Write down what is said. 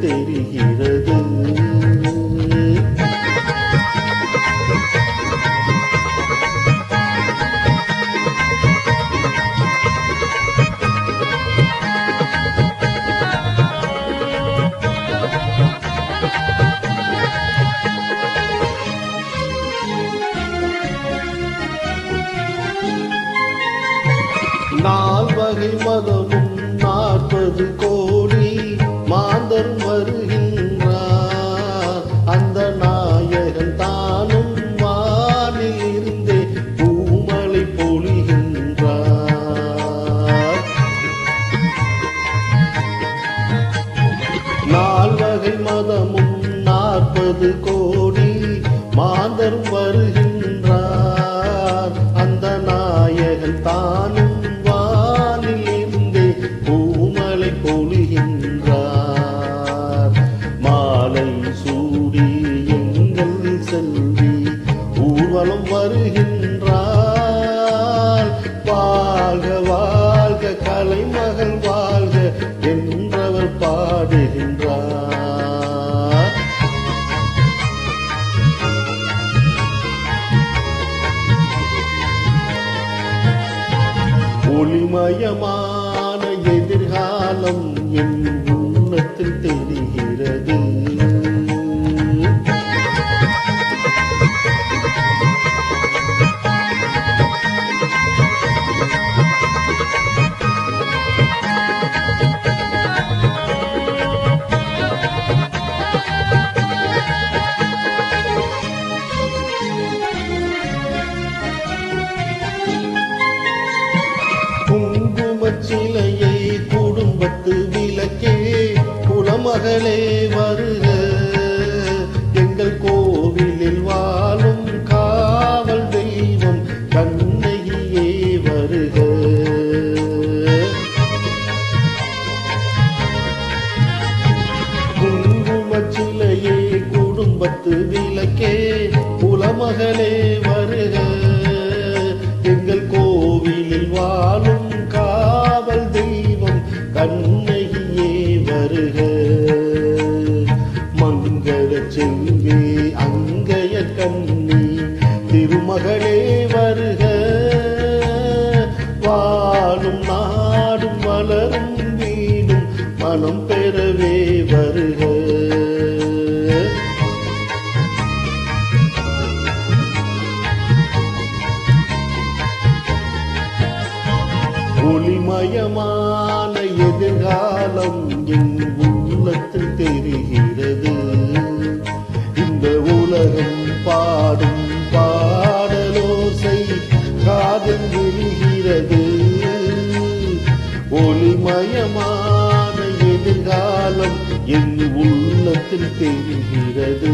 தெரிகிறது. நால்வகை மதமும் நாற்பது கோடி அவர் வருகின்றார். அந்த நாயகன் தானும் வானில் இருந்தே பூமலை பொழிகின்றார். நால்வகை மதமும் நாற்பது கோடி மாதர் வருகின்ற ஒளிமயமான எதிர்காலம் என் உன்னத்தில் தெரிகிறது. மகளே வருக. எங்கள் கோவிலில் வாழும் காவல் தெய்வம் கண்ணகியே வருக. குங்குமச்சிலையே குடும்பத்து விளக்கே. குலமகளே வரு வாழும் நாடும் வளரும் வீடும் மனம் பெறவே வருக. ஒளிமயமான எதிர்காலம் என் உள்ளத்தில் தெரிகிறது. இந்த ஒளிமயமான என் உள்ளத்தில் தெரிகிறது.